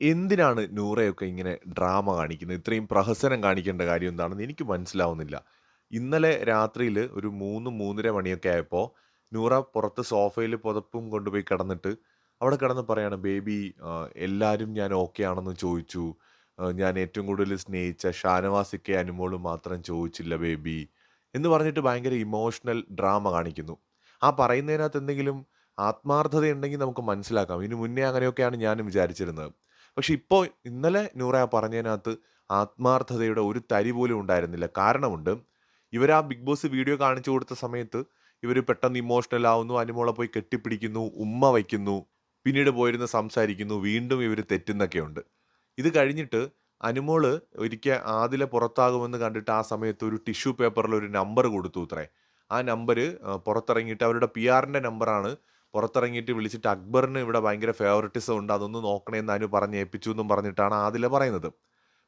എന്തിനാണ് നൂറയൊക്കെ ഇങ്ങനെ ഡ്രാമ കാണിക്കുന്നത്? ഇത്രയും പ്രഹസനം കാണിക്കേണ്ട കാര്യം എന്താണെന്ന് എനിക്ക് മനസ്സിലാവുന്നില്ല. ഇന്നലെ രാത്രിയിൽ ഒരു 3, 3:30 മണിയൊക്കെ ആയപ്പോൾ നൂറ പുറത്ത് സോഫയിൽ പുതപ്പും കൊണ്ടുപോയി കിടന്നിട്ട് അവിടെ കിടന്ന് പറയാണ്, "ബേബി എല്ലാവരും ഞാൻ ഓക്കെ ആണെന്ന് ചോദിച്ചു. ഞാൻ ഏറ്റവും കൂടുതൽ സ്നേഹിച്ച ഷാനവാസിക്കെ അനുമോളും മാത്രം ചോദിച്ചില്ല ബേബി" എന്ന് പറഞ്ഞിട്ട് ഭയങ്കര ഇമോഷണൽ ഡ്രാമ കാണിക്കുന്നു. ആ പറയുന്നതിനകത്ത് എന്തെങ്കിലും ആത്മാർത്ഥത ഉണ്ടെങ്കിൽ നമുക്ക് മനസ്സിലാക്കാം. ഇതിനു മുന്നേ അങ്ങനെയൊക്കെയാണ് ഞാനും വിചാരിച്ചിരുന്നത്. പക്ഷെ ഇപ്പോൾ ഇന്നലെ നൂറ പറഞ്ഞതിനകത്ത് ആത്മാർത്ഥതയുടെ ഒരു തരി പോലും ഉണ്ടായിരുന്നില്ല. കാരണമുണ്ട്. ഇവർ ആ ബിഗ് ബോസ് വീഡിയോ കാണിച്ചു കൊടുത്ത സമയത്ത് ഇവർ പെട്ടെന്ന് ഇമോഷണൽ ആവുന്നു. അനുമോളെ പോയി കെട്ടിപ്പിടിക്കുന്നു, ഉമ്മ വയ്ക്കുന്നു, പിന്നീട് പോയിരുന്ന് സംസാരിക്കുന്നു, വീണ്ടും ഇവർ തെറ്റുന്നൊക്കെയുണ്ട്. ഇത് കഴിഞ്ഞിട്ട് അനുമോൾ ഒരിക്കൽ ആദില പുറത്താകുമെന്ന് കണ്ടിട്ട് ആ സമയത്ത് ഒരു ടിഷ്യൂ പേപ്പറിൽ ഒരു നമ്പർ കൊടുത്തു ഇത്രേ ആ നമ്പർ പുറത്തിറങ്ങിയിട്ട് അവരുടെ പി ആറിന്റെ നമ്പറാണ്. പുറത്തിറങ്ങിയിട്ട് വിളിച്ചിട്ട് അക്ബറിന് ഇവിടെ ഭയങ്കര ഫേവറിറ്റിസം ഉണ്ട്. അതൊന്ന് നോക്കണേന്ന് അനു പറഞ്ഞ് ഏൽപ്പിച്ചു എന്നും പറഞ്ഞിട്ടാണ് ആദില പറയുന്നത്.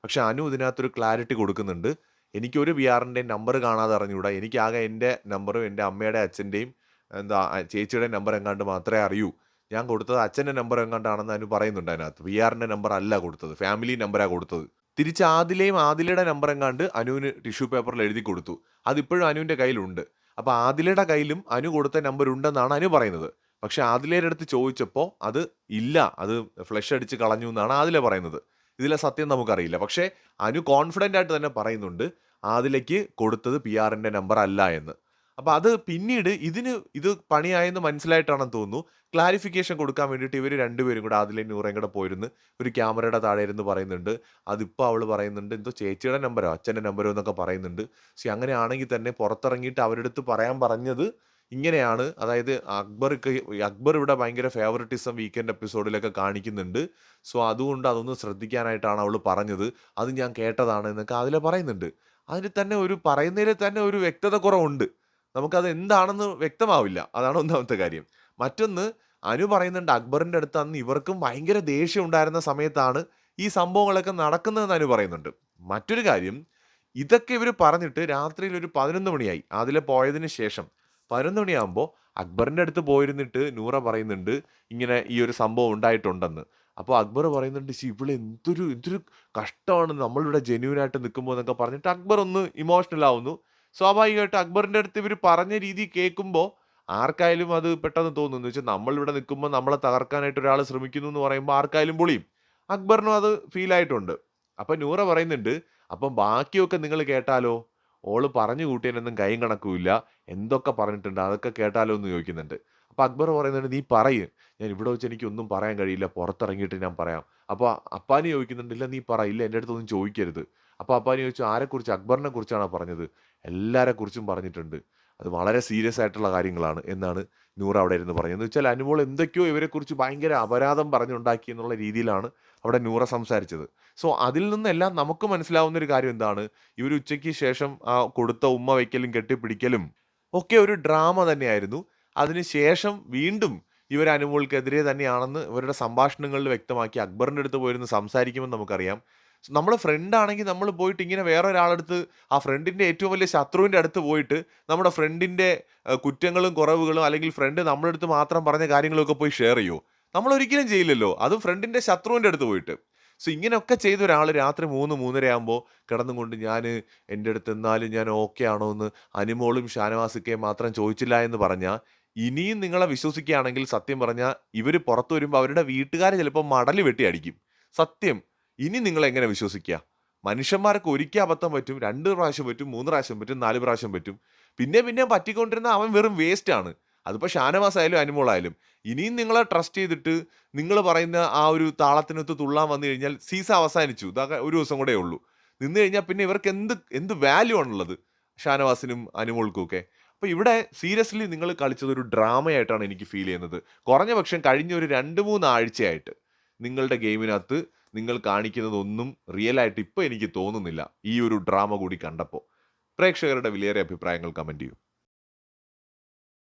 പക്ഷെ അനു ഇതിനകത്തൊരു ക്ലാരിറ്റി കൊടുക്കുന്നുണ്ട്. "എനിക്കൊരു പിആറിന്റെയും നമ്പർ കാണാതെ അറിഞ്ഞുകൂടാ എനിക്കാകെ എന്റെ നമ്പറും എന്റെ അമ്മയുടെ അച്ഛന്റെയും എന്താ ചേച്ചിയുടെ നമ്പർ എങ്ങാണ്ട് മാത്രമേ അറിയൂ. ഞാൻ കൊടുത്തത് അച്ഛന്റെ നമ്പർ എങ്ങാണ്ടാണെന്ന്" അനു പറയുന്നുണ്ട് അതിനകത്ത്. പിആറിന്റെ നമ്പർ അല്ല കൊടുത്തത്. ഫാമിലി നമ്പറാ കൊടുത്തത്. തിരിച്ച് ആദിലയും ആദിലയുടെ നമ്പർ എങ്ങാണ്ട് അനുവിന് ടിഷ്യൂ പേപ്പറിൽ എഴുതി കൊടുത്തു. അതിപ്പോഴും അനുവിന്റെ കയ്യിലുണ്ട്. അപ്പോൾ ആദിലയുടെ കയ്യിലും അനു കൊടുത്ത നമ്പർ ഉണ്ടെന്നാണ് അനു പറയുന്നത്. പക്ഷെ ആദിലയുടെ ചോദിച്ചപ്പോൾ ചോദിച്ചപ്പോ അത് ഇല്ല. അത് ഫ്ലഷ് അടിച്ച് കളഞ്ഞു എന്നാണ് ആദില പറയുന്നത്. ഇതിലെ സത്യം നമുക്കറിയില്ല. പക്ഷേ അനു കോൺഫിഡന്റ് ആയിട്ട് തന്നെ പറയുന്നുണ്ട്. ആദിലയ്ക്ക് കൊടുത്തത് പി ആറിന്റെ നമ്പർ അല്ല എന്ന്. അപ്പോൾ അത് പിന്നീട് ഇതിന് ഇത് പണിയായെന്ന് മനസ്സിലായിട്ടാണെന്ന് തോന്നുന്നു. ക്ലാരിഫിക്കേഷൻ കൊടുക്കാൻ വേണ്ടിയിട്ട് ഇവർ രണ്ടുപേരും കൂടെ ആദിലേ നൂറേം കൂടെ പോയിരുന്ന് ഒരു ക്യാമറയുടെ താഴെ ഇരുന്ന് പറയുന്നുണ്ട്. അതിപ്പോൾ അവൾ പറയുന്നുണ്ട് എന്തോ ചേച്ചിയുടെ നമ്പരോ അച്ഛന്റെ നമ്പരോ എന്നൊക്കെ പറയുന്നുണ്ട്. പക്ഷെ അങ്ങനെയാണെങ്കിൽ തന്നെ പുറത്തിറങ്ങിയിട്ട് അവരുടെ അടുത്ത് പറയാൻ പറഞ്ഞത് ഇങ്ങനെയാണ്. അതായത് അക്ബർക്ക് അക്ബർ ഇവിടെ ഭയങ്കര ഫേവറിറ്റിസം വീക്കെൻഡ് എപ്പിസോഡിലൊക്കെ കാണിക്കുന്നുണ്ട്. സോ അതുകൊണ്ട് അതൊന്ന് ശ്രദ്ധിക്കാനായിട്ടാണ് അവൾ പറഞ്ഞത്. അത് ഞാൻ കേട്ടതാണ് എന്നൊക്കെ അതിൽ പറയുന്നുണ്ട്. അതിന് തന്നെ ഒരു പറയുന്നതിൽ തന്നെ ഒരു വ്യക്തത കുറവുണ്ട്. നമുക്കത് എന്താണെന്ന് വ്യക്തമാവില്ല. അതാണ് ഒന്നാമത്തെ കാര്യം. മറ്റൊന്ന് അനു പറയുന്നുണ്ട് അക്ബറിന്റെ അടുത്ത് അന്ന് ഇവർക്കും ഭയങ്കര ദേഷ്യം ഉണ്ടായിരുന്ന സമയത്താണ് ഈ സംഭവങ്ങളൊക്കെ നടക്കുന്നതെന്ന് അനു പറയുന്നുണ്ട്. മറ്റൊരു കാര്യം ഇതൊക്കെ ഇവർ പറഞ്ഞിട്ട് രാത്രിയിൽ ഒരു 11 മണിയായി. അതിൽ പോയതിന് ശേഷം 11 മണിയാകുമ്പോൾ അക്ബറിന്റെ അടുത്ത് പോയിരുന്നിട്ട് നൂറ പറയുന്നുണ്ട് ഇങ്ങനെ ഈ ഒരു സംഭവം ഉണ്ടായിട്ടുണ്ടെന്ന്. അപ്പോൾ അക്ബർ പറയുന്നുണ്ട് ശി ഇവിടെ എന്തൊരു എന്തൊരു കഷ്ടമാണ് നമ്മളിവിടെ ജെന്യൂനായിട്ട് നിൽക്കുമ്പോൾ എന്നൊക്കെ പറഞ്ഞിട്ട് അക്ബർ ഒന്ന് ഇമോഷണൽ ആവുന്നു. സ്വാഭാവികമായിട്ട് അക്ബറിന്റെ അടുത്ത് ഇവർ പറഞ്ഞ രീതി കേൾക്കുമ്പോൾ ആർക്കായാലും അത് പെട്ടെന്ന് തോന്നും. എന്ന് വെച്ചാൽ നമ്മളിവിടെ നിൽക്കുമ്പോൾ നമ്മളെ തകർക്കാനായിട്ട് ഒരാൾ ശ്രമിക്കുന്നു എന്ന് പറയുമ്പോൾ ആർക്കായാലും പൊളിയും. അക്ബറിനും അത് ഫീൽ ആയിട്ടുണ്ട്. അപ്പം നൂറ പറയുന്നുണ്ട് "അപ്പം ബാക്കിയൊക്കെ നിങ്ങൾ കേട്ടാലോ? ഓൾ പറഞ്ഞു കൂട്ടിയതിനൊന്നും കൈയും കണക്കുമില്ല എന്തൊക്കെ പറഞ്ഞിട്ടുണ്ട് അതൊക്കെ കേട്ടാലോ" എന്ന് ചോദിക്കുന്നുണ്ട്. അപ്പം അക്ബർ പറയുന്നുണ്ട് "നീ പറയും ഞാൻ ഇവിടെ വെച്ച് എനിക്കൊന്നും പറയാൻ കഴിയില്ല. പുറത്തിറങ്ങിയിട്ട് ഞാൻ പറയാം." അപ്പോൾ അപ്പാനി ചോദിക്കുന്നുണ്ട് "ഇല്ല നീ പറയില്ല എന്റെ അടുത്തൊന്നും ചോദിക്കരുത്." അപ്പോൾ അപ്പാനി ചോദിച്ചു "ആരെക്കുറിച്ച്? അക്ബറിനെ കുറിച്ചാണോ പറഞ്ഞത്?" എല്ലാരെക്കുറിച്ചും പറഞ്ഞിട്ടുണ്ട്. അത് വളരെ സീരിയസ് ആയിട്ടുള്ള കാര്യങ്ങളാണ്" എന്നാണ് നൂർ അവിടെ ഇരുന്ന് പറഞ്ഞത്. എന്ന് വെച്ചാൽ അനുമോൾ എന്തൊക്കെയോ ഇവരെക്കുറിച്ച് ഭയങ്കര അപരാധം പറഞ്ഞുണ്ടാക്കി എന്നുള്ള രീതിയിലാണ് അവിടെ നൂറ സംസാരിച്ചത്. സോ അതിൽ നിന്നെല്ലാം നമുക്ക് മനസ്സിലാവുന്ന ഒരു കാര്യം എന്താണ്? ഇവർ ഉച്ചയ്ക്ക് ശേഷം ആ കൊടുത്ത ഉമ്മ വയ്ക്കലും കെട്ടിപ്പിടിക്കലും ഒക്കെ ഒരു ഡ്രാമ തന്നെയായിരുന്നു. അതിനുശേഷം വീണ്ടും ഇവർ അനുമോൾക്കെതിരെ തന്നെയാണെന്ന് ഇവരുടെ സംഭാഷണങ്ങളിൽ വ്യക്തമാക്കി. അക്ബറിന്റെ അടുത്ത് പോയിരുന്ന് സംസാരിക്കുമെന്ന് നമുക്കറിയാം. നമ്മളെ ഫ്രണ്ട് ആണെങ്കിൽ നമ്മൾ പോയിട്ട് ഇങ്ങനെ വേറെ ഒരാളടുത്ത് ആ ഫ്രണ്ടിന്റെ ഏറ്റവും വലിയ ശത്രുവിന്റെ അടുത്ത് പോയിട്ട് നമ്മുടെ ഫ്രണ്ടിന്റെ കുറ്റങ്ങളും കുറവുകളും അല്ലെങ്കിൽ ഫ്രണ്ട് നമ്മുടെ അടുത്ത് മാത്രം പറഞ്ഞ കാര്യങ്ങളൊക്കെ പോയി ഷെയർ ചെയ്യുമോ നമ്മൾ ഒരിക്കലും ചെയ്യില്ലല്ലോ. അതും ഫ്രണ്ടിന്റെ ശത്രുവിന്റെ അടുത്ത് പോയിട്ട്. സോ ഇങ്ങനെയൊക്കെ ചെയ്ത ഒരാൾ രാത്രി 3, 3:30 ആകുമ്പോൾ കിടന്നുകൊണ്ട് ഞാൻ എന്റെ അടുത്ത് എന്നാലും ഞാൻ ഓക്കെ ആണോ എന്ന് അനുമോളും ഷാനവാസിക്കയും മാത്രം ചോദിച്ചില്ല എന്ന് പറഞ്ഞാൽ ഇനിയും നിങ്ങളെ വിശ്വസിക്കുകയാണെങ്കിൽ സത്യം പറഞ്ഞാൽ ഇവർ പുറത്തു വരുമ്പോൾ അവരുടെ വീട്ടുകാരെ ചിലപ്പോൾ മടൽ വെട്ടി അടിക്കും. സത്യം. ഇനി നിങ്ങൾ എങ്ങനെ വിശ്വസിക്കുക? മനുഷ്യന്മാർക്ക് ഒരിക്കൽ അബദ്ധം പറ്റും. രണ്ട് പ്രാവശ്യം പറ്റും, മൂന്ന് പ്രാവശ്യം പറ്റും, നാല് പ്രാവശ്യം പറ്റും. പിന്നെ പിന്നെ പറ്റിക്കൊണ്ടിരുന്ന അവൻ വെറും വേസ്റ്റ് ആണ്. അതിപ്പോൾ ഷാനവാസ് ആയാലും അനുമോളായാലും. ഇനിയും നിങ്ങളെ ട്രസ്റ്റ് ചെയ്തിട്ട് നിങ്ങൾ പറയുന്ന ആ ഒരു താളത്തിനൊത്ത് തുള്ളാൻ വന്നു കഴിഞ്ഞാൽ സീസ അവസാനിച്ചു. ഇതാ ഒരു ദിവസം കൂടെ ഉള്ളൂ. നിന്ന് കഴിഞ്ഞാൽ പിന്നെ ഇവർക്ക് എന്ത് എന്ത് വാല്യൂ ആണുള്ളത്? ഷാനവാസിനും അനുമോൾക്കുമൊക്കെ. അപ്പോൾ ഇവിടെ സീരിയസ്ലി നിങ്ങൾ കളിച്ചത് ഒരു ഡ്രാമയായിട്ടാണ് എനിക്ക് ഫീൽ ചെയ്യുന്നത്. കുറഞ്ഞ പക്ഷം കഴിഞ്ഞ ഒരു 2, 3 ആഴ്ചയായിട്ട് നിങ്ങളുടെ ഗെയിമിനകത്ത് നിങ്ങൾ കാണിക്കുന്നതൊന്നും റിയൽ ആയിട്ട് ഇപ്പോൾ എനിക്ക് തോന്നുന്നില്ല. ഈ ഒരു ഡ്രാമ കൂടി കണ്ടപ്പോൾ പ്രേക്ഷകരുടെ വിലയേറിയ അഭിപ്രായങ്ങൾ കമന്റ് ചെയ്യൂ.